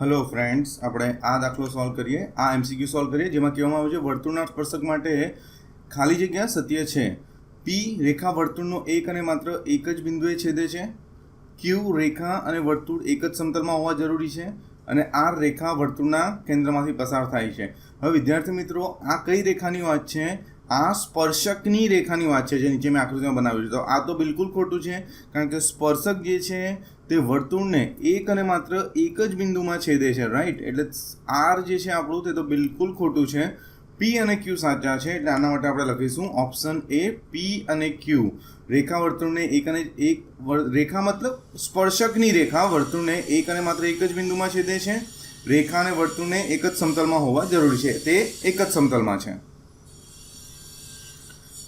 Hello friends આપણે આ દાખલો સોલ્વ કરીએ. આ એમસીક્યુ સોલ્વ કરીએ, જેમાં કહેવામાં આવ્યું છે, વર્તુળના સ્પર્શક માટે ખાલી જગ્યા સત્ય છે. પી રેખા વર્તુળનો એક અને માત્ર એક જ બિંદુએ છેદે છે. ક્યુ રેખા અને વર્તુળ એક જ સમતલમાં હોવા જરૂરી છે. અને આર રેખા વર્તુળના કેન્દ્રમાંથી પસાર થાય છે. હવે વિદ્યાર્થી મિત્રો, આ કઈ રેખાની વાત છે? આ સ્પર્શકની રેખાની વાત છે, જે નીચે મેં આકૃતિમાં બનાવ્યું છે. તો આ તો બિલકુલ ખોટું છે, કારણ કે સ્પર્શક જે છે તે વર્તુળને એક અને માત્ર એક જ બિંદુમાં છેદે છે રાઈટ એટલે આર જે છે આપણું તે તો બિલકુલ ખોટું છે. પી અને ક્યુ સાચા છે, એટલે આના માટે આપણે લખીશું ઓપ્શન એ પી અને ક્યુ રેખા વર્તુળને એક અને એક રેખા મતલબ સ્પર્શકની રેખા વર્તુળને એક અને માત્ર એક જ બિંદુમાં છેદે છે. રેખા અને વર્તુળને એક જ સમતલમાં હોવા જરૂરી છે, તે એક જ સમતલમાં છે.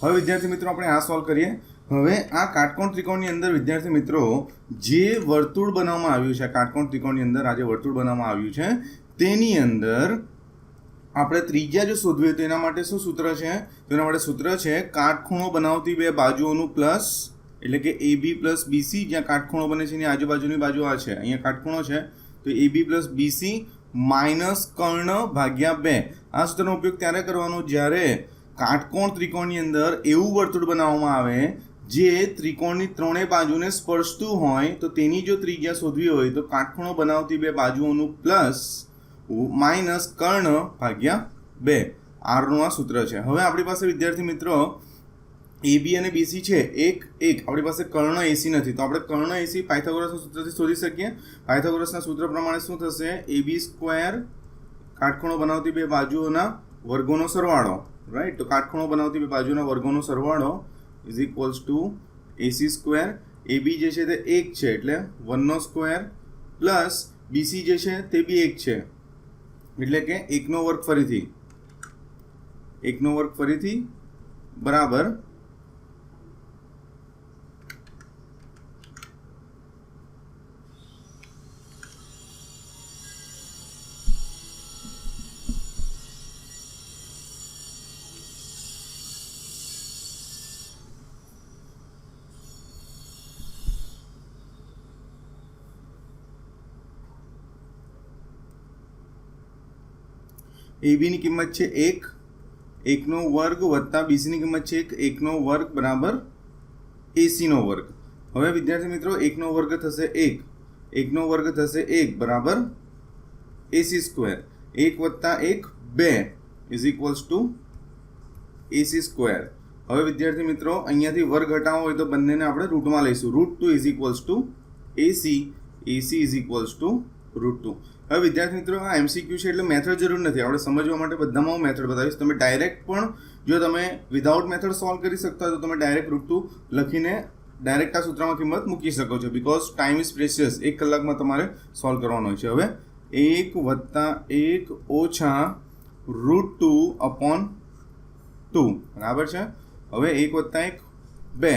હવે વિદ્યાર્થી મિત્રો, આપણે આ સોલ્વ કરીએ. હવે આ કાટકોણ ત્રિકોણની અંદર, વિદ્યાર્થી મિત્રો, જે વર્તુળ બનાવવામાં આવ્યું છે કાટકોણ ત્રિકોણની અંદર આ જે વર્તુળ બનાવવામાં આવ્યું છે, તેની અંદર આપણે ત્રિજ્યા જો શોધવી તો એના માટે શું સૂત્ર છે? તો એના માટે સૂત્ર છે, કાટખૂણો બનાવતી બે બાજુઓનું પ્લસ એટલે કે એ બી પ્લસ બીસી જ્યાં કાટખૂણો બને છે એની આજુબાજુની બાજુ આ છે. અહીંયા કાટખૂણો છે, તો A B plus B C minus કર્ણ ભાગ્યા બે. આ સૂત્રનો ઉપયોગ ત્યારે કરવાનો જ્યારે કાટકોણ ત્રિકોણની અંદર એવું વર્તુળ બનાવવામાં આવે જે ત્રિકોણની ત્રણેય બાજુને સ્પર્શતું હોય, તો તેની જો ત્રિજ્યા શોધવી હોય, તો કાટખૂણો બનાવતી બે બાજુઓનું પ્લસ માઇનસ કર્ણ ભાગ્યા બે. આરનું આ સૂત્ર છે. હવે આપણી પાસે વિદ્યાર્થી મિત્રો, એ બી અને બીસી છે. એક એક. આપણી પાસે કર્ણ એસી નથી. તો આપણે કર્ણ એસી પાયથાગોરસના સૂત્રથી શોધી શકીએ. પાયથાગોરસના સૂત્ર પ્રમાણે શું થશે? એ બી સ્ક્વેર કાટખૂણો બનાવતી બે બાજુઓના વર્ગોનો સરવાળો. રાઈટ તો કાટખૂણો બનાવતી બે બાજુના વર્ગોનો સરવાળો. Is equals to A C square A B જે છે તે એક છે એટલે વનનો સ્ક્વેર પ્લસ બીસી જે છે તે બી એક છે એટલે કે એકનો વર્ગ ફરીથી એકનો વર્ગ ફરીથી બરાબર એ બીની કિંમત છે એક, એકનો વર્ગ વત્તા બીસીની કિંમત છે એક, એકનો વર્ગ બરાબર એસીનો વર્ગ. હવે વિદ્યાર્થી મિત્રો, એકનો વર્ગ થશે એક, એકનો વર્ગ થશે એક, બરાબર એસી સ્ક્વેર. એક વત્તા એક, બે is equals to A C square. હવે વિદ્યાર્થી મિત્રો, અહીંયાથી વર્ગ હટાવવો હોય તો બંનેને આપણે રૂટમાં લઈશું. Root two is equals to A C A C is equals to root two હવે વિદ્યાર્થી મિત્રો, આ એમસીક્યુ છે એટલે મેથડ જરૂર નથી. આપણે સમજવા માટે બધામાં હું મેથડ બતાવીશ. તમે ડાયરેક્ટ પણ જો તમે વિધાઉટ મેથડ સોલ્વ કરી શકતા હોય તો તમે ડાયરેક્ટ રૂટ લખીને ડાયરેક્ટ આ સૂત્રમાં કિંમત મૂકી શકો છો. બિકોઝ ટાઈમ ઇઝ પ્રેશિયસ એક કલાકમાં તમારે સોલ્વ કરવાનો હોય છે. હવે એક વત્તા એક ઓછા રૂટ ટુ અપોન ટુ બરાબર છે? હવે એક વત્તા એક બે.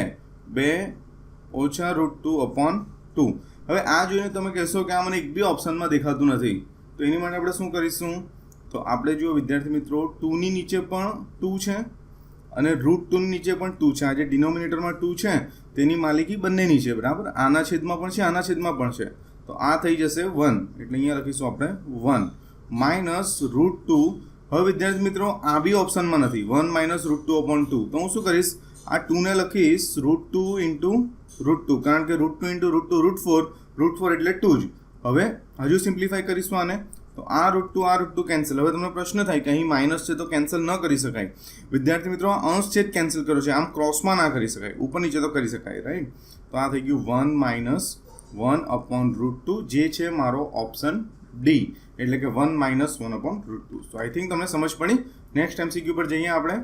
બે ઓછા રૂટ ટુ અપોન ટુ હવે આ જોઈને તમે કહેશો કે આ મને એક બી ઓપ્શનમાં દેખાતું નથી. તો એની માટે આપણે શું કરીશું? તો આપણે જુઓ વિદ્યાર્થી મિત્રો, ટુની નીચે પણ ટુ છે અને રૂટ ટુની નીચે પણ ટુ છે. આ જે ડિનોમિનેટરમાં ટુ છે, તેની માલિકી બંનેની છે, બરાબર? આના છેદમાં પણ છે, આના છેદમાં પણ છે. તો આ થઈ જશે વન. એટલે અહીંયા લખીશું આપણે વન. Minus root two. હવે વિદ્યાર્થી મિત્રો, આ બી ઓપ્શનમાં નથી. One minus root two upon two. તો હું શું કરીશ? આ ટુને લખીશ root two into root two કારણ કે root two into root two root four root four એટલે ટુ જ. હવે હજુ સિમ્પ્લિફાય કરીશું આને. તો આ રૂટ ટુ આ રૂટ ટુ કેન્સલ હવે તમને પ્રશ્ન થાય કે અહીં માઇનસ છે તો કેન્સલ ન કરી શકાય. વિદ્યાર્થી મિત્રો અંશ છે જ કેન્સલ કર્યો છે. આમ ક્રોસમાં ના કરી શકાય. ઉપર નીચે તો કરી શકાય રાઈટ તો આ થઈ ગયું one minus one upon root two જે છે મારો ઓપ્શન ડી એટલે કે one minus one upon root two so I think તમને સમજ પડી. નેક્સ્ટ એમસીક્યુ પર જઈએ આપણે.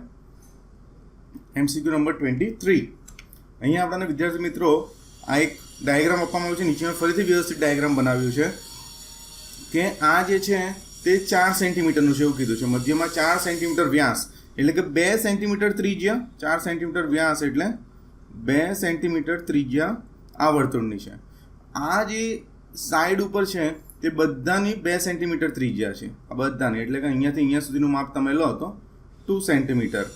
એમસીક્યુ નંબર ટ્વેન્ટી થ્રી અહીંયા આપણને વિદ્યાર્થી મિત્રો આ એક ડાયાગ્રામ આપવામાં આવ્યો છે. નીચેમાં ફરીથી વ્યવસ્થિત ડાયાગ્રામ બનાવ્યું છે કે આ જે છે તે ચાર સેન્ટીમીટરનું છે એવું કીધું છે. મધ્યમાં ચાર સેન્ટીમીટર વ્યાસ એટલે કે બે સેન્ટીમીટર ત્રિજ્યા, ચાર સેન્ટીમીટર વ્યાસ એટલે બે સેન્ટીમીટર ત્રિજ્યા આ વર્તુળની છે. આ જે સાઈડ ઉપર છે તે બધાની બે સેન્ટીમીટર ત્રિજ્યા છે. આ બધાની. એટલે કે અહીંયાથી અહીંયા સુધીનું માપ તમે લો તો ટુ સેન્ટીમીટર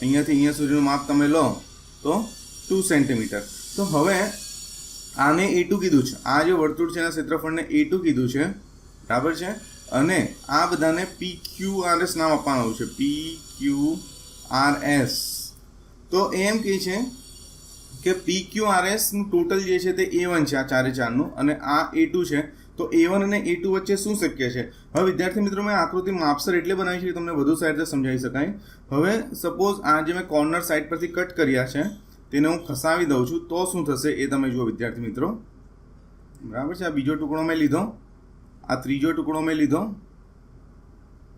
અહીંયાથી અહીંયા સુધીનું માપ તમે લો તો ટુ સેન્ટીમીટર તો હવે આને એ ટુ કીધું છે. આ જે વર્તુળ છે એના ક્ષેત્રફળને એ ટુ કીધું છે. બરાબર છે? અને આ બધાને પી ક્યુ આર એસ નામ આપવાનું છે. પી ક્યુ આર એસ તો એમ કહે છે કે પી ક્યુ આર એસનું ટોટલ જે છે તે એ વન છે, આ ચારે ચારનું. અને આ એ ટુ છે તો એ વન અને એ ટુ વચ્ચે શું શક્ય છે? હવે વિદ્યાર્થી મિત્રો, મેં આકૃતિ માપસર એટલે બનાવી છે તમને વધુ સારી રીતે સમજાવી શકાય. હવે સપોઝ આ જે મેં કોર્નર સાઈડ પરથી કટ કર્યા છે, તેને હું ખસાવી દઉં છું, તો શું થશે એ તમે જુઓ વિદ્યાર્થી મિત્રો. બરાબર છે? આ બીજો ટુકડો મેં લીધો. આ ત્રીજો ટુકડો મેં લીધો.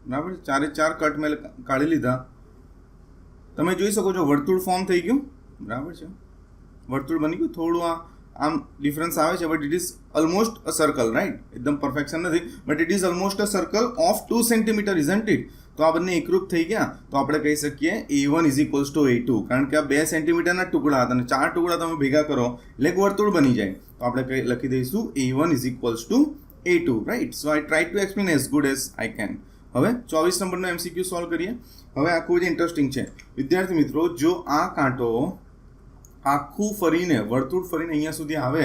બરાબર છે? ચારે ચાર કટ મેં કાઢી લીધા. તમે જોઈ શકો છો વર્તુળ ફોર્મ થઈ ગયું. બરાબર છે? વર્તુળ બની ગયું? થોડું આ આમ ડિફરન્સ આવે છે but it is almost a circle right એકદમ પરફેક્શન નથી but it is almost a circle of two centimetre isn't it તો આ બંને એકરૂપ થઈ ગયા, તો આપણે કહી શકીએ A one is equals to A two કારણ કે આ બે સેન્ટીમીટરના ટુકડા હતા અને ચાર ટુકડા તમે ભેગા કરો, એટલે એક વર્તુળ બની જાય. તો આપણે કહી, લખી દઈશું A one is equals to A two right so I try to explain as good as I can હવે ચોવીસ નંબરનો એમસીક્યુ સોલ્વ કરીએ. હવે આ ખૂબ જ ઇન્ટરેસ્ટિંગ છે. વિદ્યાર્થી મિત્રો, જો આ કાંટો આખું ફરીને, વર્તુળ ફરીને અહીંયા સુધી આવે,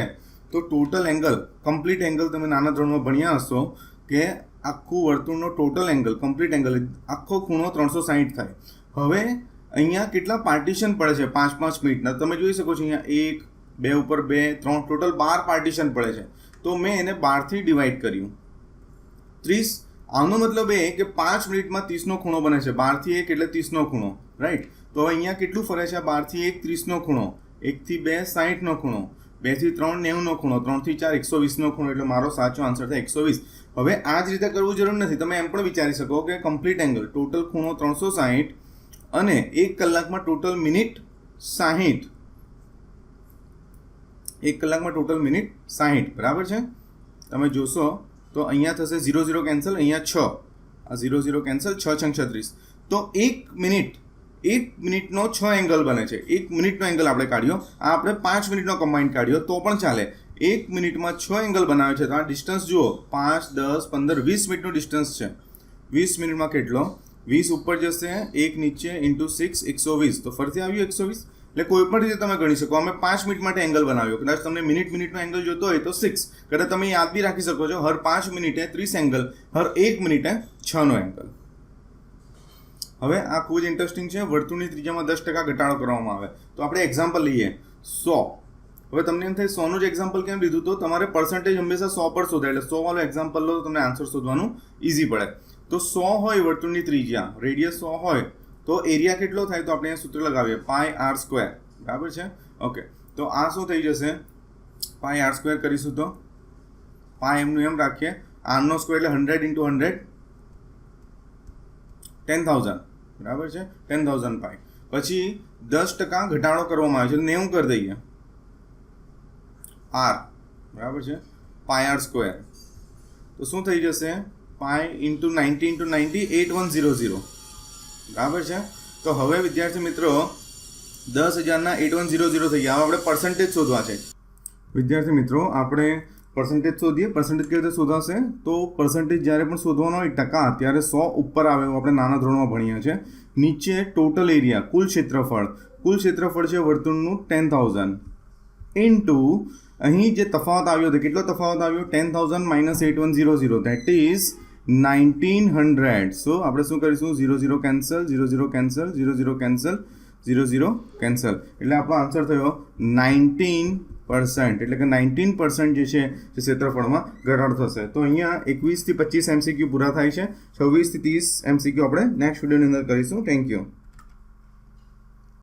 તો ટોટલ એંગલ કમ્પ્લીટ એંગલ તમે નાના ધોરણમાં ભણ્યા હશો કે આખું વર્તુળનો ટોટલ એંગલ કમ્પ્લીટ એંગલ આખો ખૂણો ત્રણસો સાહીઠ થાય. હવે અહીંયા કેટલા પાર્ટીશન પડે છે? પાંચ પાંચ મિનિટના તમે જોઈ શકો છો અહીંયા એક, બે ઉપર બે, ત્રણ ટોટલ બાર પાર્ટીશન પડે છે. તો મેં એને બારથી ડિવાઈડ કર્યું. ત્રીસ, આનો મતલબ એ કે પાંચ મિનિટમાં ત્રીસનો ખૂણો બને છે. બારથી એક એટલે ત્રીસનો ખૂણો રાઈટ તો હવે અહીંયા કેટલું ફરે છે? બારથી એક, ત્રીસનો ખૂણો. એકથી બે સાહીઠનો ખૂણો, બેથી ત્રણ નેવુંનો ખૂણો, ત્રણથી ચાર એકસો વીસનો ખૂણો, એટલે મારો સાચો આન્સર થાય એકસો વીસ. હવે આ જ રીતે કરવું જરૂર નથી. તમે એમ પણ વિચારી શકો કે કમ્પ્લીટ એંગલ ટોટલ ખૂણો ત્રણસો સાહીઠ અને એક કલાકમાં ટોટલ મિનિટ સાહીઠ. એક કલાકમાં ટોટલ મિનિટ સાહીઠ. બરાબર છે? તમે જોશો તો અહીંયા થશે ઝીરો ઝીરો કેન્સલ અહીંયા છ. આ ઝીરો ઝીરો કેન્સલ છ છંગ છત્રીસ. તો એક મિનિટ એક મિનિટનો છ એંગલ બને છે. એક મિનિટનો એંગલ આપણે કાઢ્યો. આ આપણે પાંચ મિનિટનો કમ્બાઈન કાઢ્યો. તો પણ ચાલે. એક મિનિટમાં છ એંગલ બનાવે છે. તો આ ડિસ્ટન્સ જુઓ. પાંચ, દસ, પંદર, વીસ મિનિટનો ડિસ્ટન્સ છે. વીસ મિનિટમાં કેટલો? વીસ ઉપર જશે. એક નીચે ઇન્ટુ સિક્સ એકસો વીસ. તો ફરીથી આવ્યું એકસો વીસ? એટલે કોઈ પણ રીતે તમે ગણી શકો. અમે પાંચ મિનિટ માટે એંગલ બનાવ્યો. કદાચ તમને મિનિટ મિનિટનો એંગલ જોતો હોય તો સિક્સ કદાચ તમે યાદ બી રાખી શકો છો. હર પાંચ મિનિટે ત્રીસ એંગલ હર એક મિનિટે છનો એંગલ હવે આ ખૂબ જ ઇન્ટરેસ્ટિંગ છે. વર્તુળની ત્રિજ્યામાં દસ ટકા ઘટાડો કરવામાં આવે. તો આપણે એક્ઝામ્પલ લઈએ. સો. હવે તમને એમ થાય સોનું જ એક્ઝામ્પલ કેમ લીધું? તો તમારે પર્સન્ટેજ હંમેશા સો પર શોધાય. એટલે સો વાળો એક્ઝામ્પલ લો તો તમને આન્સર શોધવાનું ઇઝી પડે. તો સો હોય વર્તુળની ત્રિજ્યા. રેડિયસ સો હોય. તો એરિયા કેટલો થાય? તો આપણે સૂત્ર લગાવીએ. પાય આર સ્ક્વેર બરાબર છે? ઓકે તો આ શું થઈ જશે? પાય આર સ્ક્વેર કરીશું તો. પાય એમનું એમ રાખીએ. આરનો સ્ક્વેર એટલે hundred into hundred ten thousand. બરાબર છે? ટેન થાઉઝન્ડ પાય પછી દસ ટકા ઘટાડો કરવામાં આવે છે. નેવું કરી દઈએ. આર. બરાબર છે? Pi R square. તો શું થઈ જશે? Pi into ninety into ninety eight one zero zero. બરાબર છે? તો હવે વિદ્યાર્થી મિત્રો, દસ હજારના એટ વન ઝીરો ઝીરો થઈ ગયા. હવે આપણે પર્સન્ટેજ શોધવા છે. વિદ્યાર્થી મિત્રો, આપણે પર્સન્ટેજ શોધીએ પર્સન્ટેજ કેવી રીતે શોધાશે? તો પર્સન્ટેજ જ્યારે પણ શોધવાનો હોય ટકા, ત્યારે સો ઉપર આવે એવું આપણે નાના ધોરણમાં ભણીએ છીએ. નીચે ટોટલ એરિયા કુલ ક્ષેત્રફળ. કુલ ક્ષેત્રફળ છે વર્તુળનું ટેન થાઉઝન્ડ ઇન્ટુ અહીં જે તફાવત આવ્યો હતો, કેટલો તફાવત આવ્યો? Ten thousand minus eight one zero zero that is nineteen hundred so આપણે શું કરીશું? Zero zero cancel zero zero cancel zero zero cancel zero zero cancel એટલે આપણો આન્સર થયો નાઇન્ટીન પર્સન્ટ એટલે કે નાઇન્ટીન પર્સન્ટ જે છે, જે ક્ષેત્રફળમાં ઘટાડો થશે. તો અહીંયા એકવીસથી પચીસ એમસીક્યુ પૂરા થાય છે. છવ્વીસથી ત્રીસ એમસીક્યુ આપણે નેક્સ્ટ વિડીયોની અંદર કરીશું. Thank you